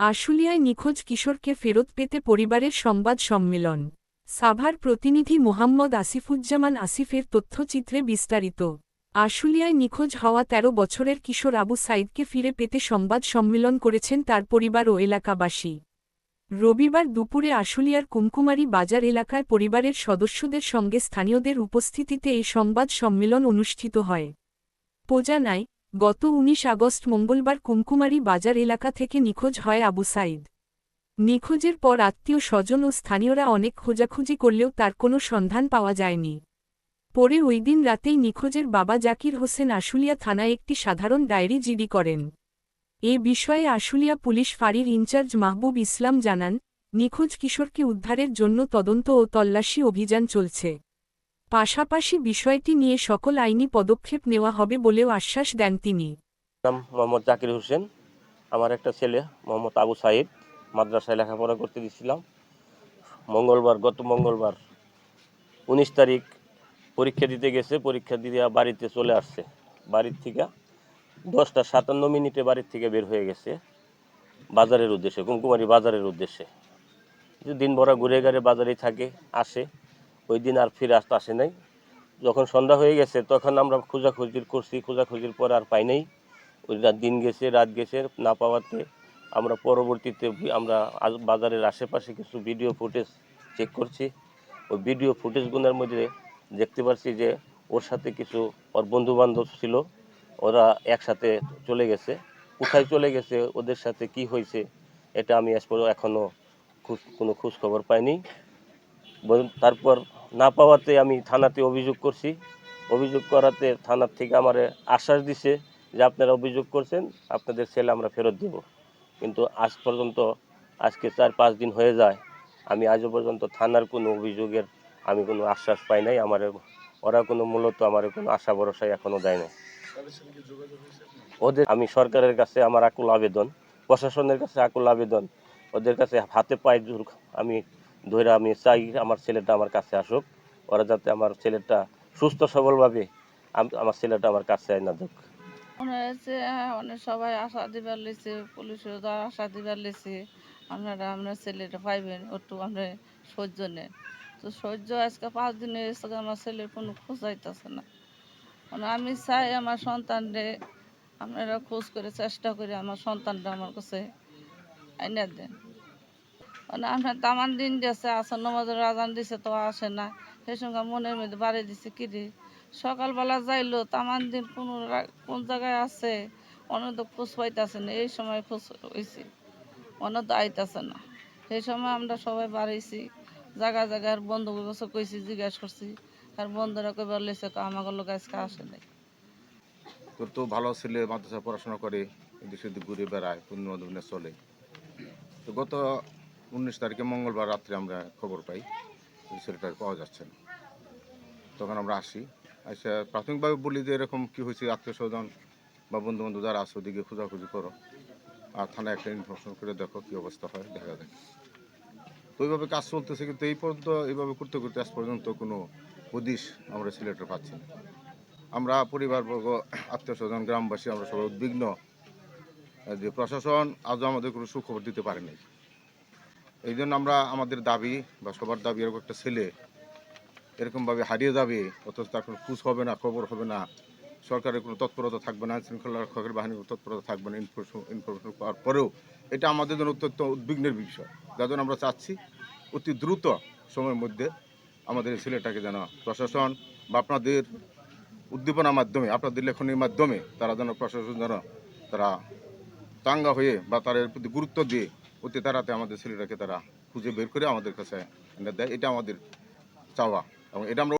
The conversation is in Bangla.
আশুলিয়ায় নিখোঁজ কিশোরকে ফেরত পেতে পরিবারের সংবাদ সম্মেলন। সাভার প্রতিনিধি মোহাম্মদ আসিফুজ্জামান আসিফের তথ্যচিত্রে বিস্তারিত। আশুলিয়ায় নিখোঁজ হওয়া ১৩ বছরের কিশোর আবু সাইদকে ফিরে পেতে সংবাদ সম্মেলন করেছেন তার পরিবার ও এলাকাবাসী। রবিবার দুপুরে আশুলিয়ার কুমকুমারী বাজার এলাকায় পরিবারের সদস্যদের সঙ্গে স্থানীয়দের উপস্থিতিতে এই সংবাদ সম্মেলন অনুষ্ঠিত হয়। পোজানায় গত ১৯ আগস্ট মঙ্গলবার কুমকুমারী বাজার এলাকা থেকে নিখোঁজ হয় আবু সাইদ নিখোঁজের পর আত্মীয় স্বজন ও স্থানীয়রা অনেক খোঁজাখুঁজি করলেও তার কোনো সন্ধান পাওয়া যায়নি। পরে ওই দিন রাতেই নিখোঁজের বাবা জাকির হোসেন আশুলিয়া থানায় একটি সাধারণ ডায়েরি জিডি করেন। এ বিষয়ে আশুলিয়া পুলিশ ফাঁড়ির ইনচার্জ মাহবুব ইসলাম জানান, নিখোঁজ কিশোরকে উদ্ধারের জন্য তদন্ত ও তল্লাশি অভিযান চলছে। পাশাপাশি বিষয়টি নিয়ে সকল আইনি পদক্ষেপ নেওয়া হবে বলেও আশ্বাস দেন তিনি। নাম মোহাম্মদ জাকির হোসেন। আমার একটা ছেলে, মোহাম্মদ আবু সাইদ। মাদ্রাসায় লেখাপড়া করতে দিয়েছিলাম। মঙ্গলবার, গত মঙ্গলবার উনিশ তারিখ পরীক্ষা দিতে গেছে। পরীক্ষা দিয়ে বাড়িতে চলে আসছে। বাড়ির থেকে দশটা সাতান্ন মিনিটে বাড়ির থেকে বের হয়ে গেছে। বাজারের উদ্দেশ্যে, কুমকুমারী বাজারের উদ্দেশ্যে। দিন ভরা ঘুরে ঘুরে বাজারেই থাকে, আসে। ওই দিন আর ফিরে আসতে আসে নাই। যখন সন্ধ্যা হয়ে গেছে, তখন আমরা খোঁজাখুঁজির করছি। খোঁজাখুঁজির পর আর পাই নাই। ওই রাত দিন গেছে, রাত গেছে, না পাওয়াতে আমরা পরবর্তীতে আমরা বাজারের আশেপাশে কিছু ভিডিও ফুটেজ চেক করছি। ওই ভিডিও ফুটেজগুলোর মধ্যে দেখতে পাচ্ছি যে, ওর সাথে কিছু ওর বন্ধু বান্ধব ছিল। ওরা একসাথে চলে গেছে। কোথায় চলে গেছে, ওদের সাথে কি হয়েছে, এটা আমি এখনও কোনো খোঁজ খবর পাইনি। তারপর না পাওয়াতে আমি থানাতে অভিযোগ করছি। অভিযোগ করাতে থানার থেকে আমার আশ্বাস দিছে যে আপনারা অভিযোগ করছেন, আপনাদের ছেলে আমরা ফেরত দেব। কিন্তু আজ পর্যন্ত, আজকে চার পাঁচ দিন হয়ে যায়, আমি আজও পর্যন্ত থানার কোনো অভিযোগের আমি কোনো আশ্বাস পাই নাই। আমার, ওরা কোনো মূলত আমার কোনো আশা ভরসায় এখনও দেয় নাই। ওদের, আমি সরকারের কাছে আমার আকুল আবেদন, প্রশাসনের কাছে আকুল আবেদন, ওদের কাছে হাতে পায়ে আমি ধরে আমি চাই আমার ছেলেটা আমার কাছে আসুক। ওরা যাতে আমার ছেলেটা সুস্থ সবলভাবে আম- আমার ছেলেটা আমার কাছে দেখ মনে হয়েছে হ্যাঁ, অনেক সবাই আশা দিবার লেছে পুলিশও তো আশা দিবার লেছে আপনারা আপনার ছেলেটা পাইবেন একটু আমরা সহ্য নেন তো সহ্য আজকে পাঁচ দিন হয়েছে আমার ছেলের কোনো খোঁজ আইতেছে না। মানে আমি চাই আমার সন্তানরে আপনারা খোঁজ করে চেষ্টা করে আমার সন্তানটা আমার কাছে আইনা দেন। আপনার তামান দিন গেছে আসন্ন নমাজের আজান দিছে তো আসে না। সেই সঙ্গে মনের মধ্যে বাড়ি দিছে কি রে? সকালবেলা যাইলো তামান দিন কোন কোন জায়গায় আছে? তো খোঁজ পাইতেছে না, এই সময় খোঁজ হয়েছে তো আইতাছে না। সেই সময় আমরা সবাই বাড়াইছি, জায়গা জায়গার বন্ধু বছর কইছি, জিজ্ঞেস করছি। আর বন্ধুরা কই বলেছে আমাকে লোক আজকে আসে নাই। তোর তো ভালো ছেলে মাদ্রাসা পড়াশোনা করে সেদিক ঘুরে বেড়ায় পূর্ণ মধুবনে চলে। তো গত উনিশ তারিখে মঙ্গলবার রাত্রে আমরা খবর পাই ছেলেটার পাওয়া যাচ্ছে না। তখন আমরা আসি। আচ্ছা প্রাথমিকভাবে বলি যে এরকম কী হয়েছে? আত্মীয় স্বজন বা বন্ধু বান্ধব যারা আছে, ওদিকে খোঁজাখুঁজি করো আর থানায় একটা ইনফরমেশন করে দেখো কী অবস্থা হয়, দেখা যায় তো ওইভাবে কাজ চলতেছে, কিন্তু এই পর্যন্ত এইভাবে করতে করতে আজ পর্যন্ত কোনো হদিশ আমরা সিলেটের পাচ্ছি না। আমরা পরিবারবর্গ, আত্মীয় স্বজন, গ্রামবাসী, আমরা সবাই উদ্বিগ্ন যে প্রশাসন আজও আমাদের কোনো সুখবর দিতে পারেনি এই জন্য আমরা আমাদের দাবি বা সবার দাবি এরকম একটা ছেলে এরকমভাবে হারিয়ে যাবে, অথচ তার কোনো খোঁজ হবে না, খবর হবে না। সরকারের কোনো তৎপরতা থাকবে না শৃঙ্খলা রক্ষকের বাহিনীর তৎপরতা থাকবে না ইনফরমেশন ইনফরমেশন পাওয়ার পরেও। এটা আমাদের জন্য অত্যন্ত উদ্বিগ্নের বিষয়। যার জন্য আমরা চাচ্ছি অতি দ্রুত সময়ের মধ্যে আমাদের এই ছেলেটাকে যেন প্রশাসন বা আপনাদের উদ্দীপনার মাধ্যমে, আপনাদের লেখনের মাধ্যমে তারা যেন প্রশাসন যেন তারা চাঙ্গা হয়ে বা তার প্রতি গুরুত্ব দিয়ে অতি তারাতে আমাদের ছেলেটাকে তারা খুঁজে বের করে আমাদের কাছে এনে দেয়। এটা আমাদের চাওয়া এবং এটা আমরা